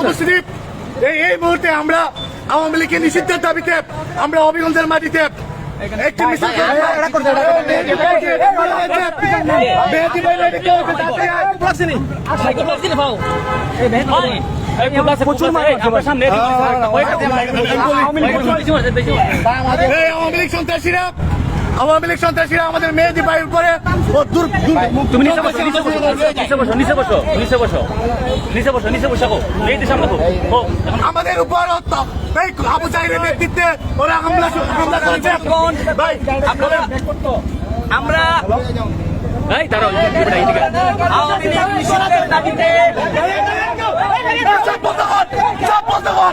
উপস্থিতি এই এই মুহূর্তে আমরা আওয়ামী লীগের নিষিদ্ধের দাবিতে আমরা হবিগঞ্জের মাটিতে একটি মিছিল আওয়ামী লীগ সন্ত্রাসীরা আওয়ামী লীগ সন্ত্রাসীরা আমাদের মেয়েদি ভাইয়ের উপরে ও দুর দুর- তুমি নিচে বসো নিচে বসো নিচে বসো নিচে বসো নিচে বসো নিচে বসো নিচে বসো গো এই দিশা আমরা ও আমাদের উপর এই আবু সাইদের নেতৃত্বে ওরা হামলা হামলা করেছে ভাই আপনারা আমরা এই দাঁড়াও আওয়ামী লীগ নিষিদ্ধের দাবিতে সব বন্ধ কর সব বন্ধ কর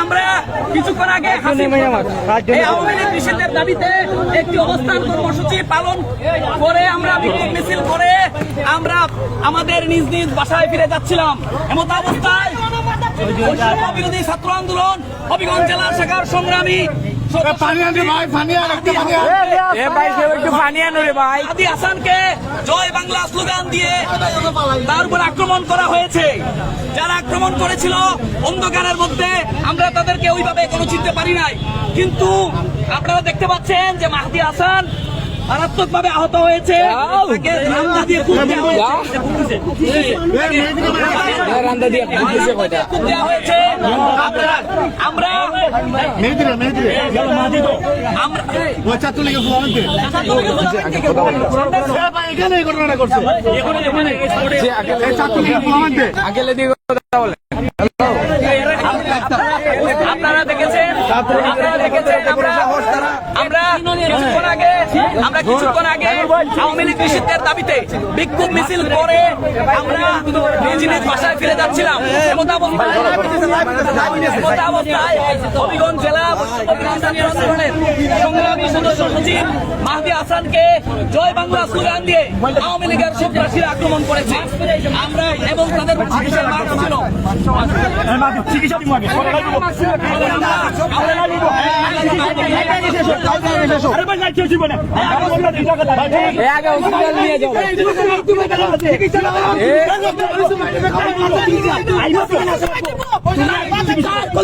আমরা কিছুক্ষণ আগে আওয়ামী লীগ নিষিদ্ধের দাবিতে একটি অবস্থান কর্মসূচি পালন করে আমরা বিক্ষোভ মিছিল করে আমরা আমাদের নিজ নিজ বাসায় ফিরে যাচ্ছিলাম এমত অবস্থায় বিরোধী ছাত্র আন্দোলন হবিগঞ্জ জেলা শাখার সংগ্রামী পানি আনতে ভাই পানি আন একটা পানি আন। আদি হাসানকে জয় বাংলা স্লোগান দিয়ে তার উপর আক্রমণ করা হয়েছে। যারা আক্রমণ করেছিল অন্ধকারের মধ্যে আমরা তাদেরকে ওইভাবে কোনো চিনতে পারি নাই। কিন্তু আপনারা দেখতে পাচ্ছেন যে মাহদি হাসান মারাত্মক ভাবে আহত হয়েছে। তাকে দিয়ে কুপ দেওয়া হয়েছে। কুপ দেওয়া হয়েছে আমরা আমরা মেয়েদিরে মেয়েদের ছাত্রলীগের ফোন ভাই এখানে এই ঘটনাটা করছে এই কথা বলে। আপনারা দেখেছেন? আপনারা দেখেছেন? আমরা আমরা কিছুক্ষণ আগে আমরা কিছুক্ষণ আগে আওয়ামী লীগ নিষিদ্ধের দাবিতে বিক্ষোভ মিছিল করে আমরা নিজ নিজ বাসায় ফিরে যাচ্ছিলাম। হবিগঞ্জ জেলা সংগ্রামী সদস্য সচিব মাহদি জয় বাংলা স্লোগান দিয়ে আওয়ামী লীগের সন্ত্রাসীরা আক্রমণ করেছে। আমরা এবং তাদের চিকিৎসার ছিল